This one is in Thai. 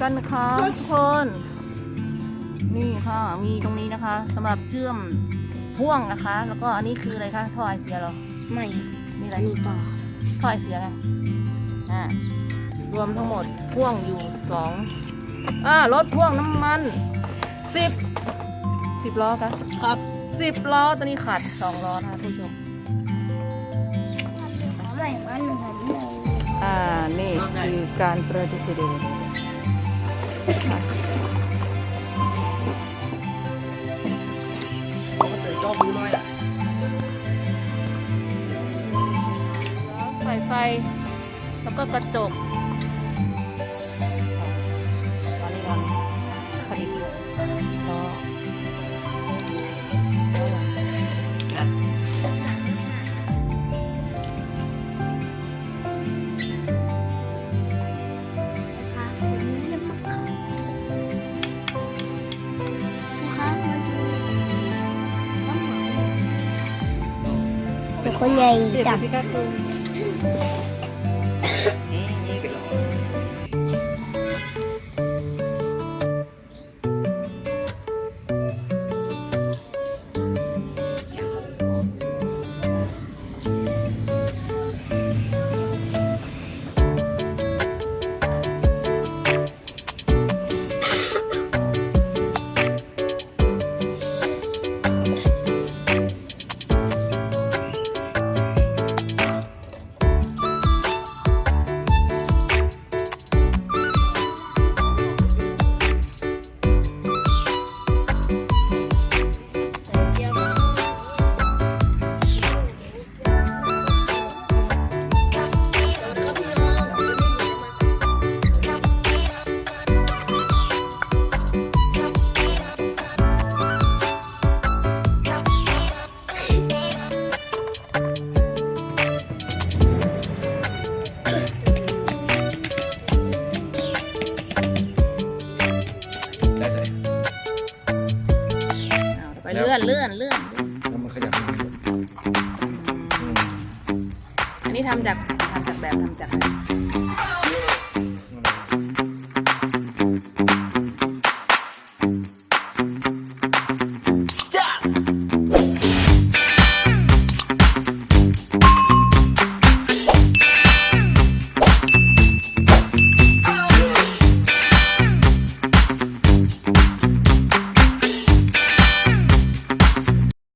กันนะคะทุกคน นี่ค่ะ มีตรงนี้นะคะสำหรับเชื่อมพ่วงนะคะ แล้วก็อันนี้คืออะไรคะท่อไอเสียเหรอ ไม่นี่อะไรอันนี้ต่อท่อไอเสียไงอ่ารวมทั้งหมดพ่วงอยู่สองอ่ารถพ่วงน้ำมันสิบสิบล้อคะครับสิบล้อตัวนี้ขาดสองล้อนะคะผู้ชมไม่มันหนึ่งหันเลยอ่านี่คือ การประดิษฐ์เดค่ะเจ้ามือน้อยอะใส่ไฟ แล้วก็กระจก คนใหญ่ดี๋ย เอาไปเลื่อนเลื่อนเลื่อนแล้วมันขยับอันนี้ทำจากทำจากแบบทำจากอะไร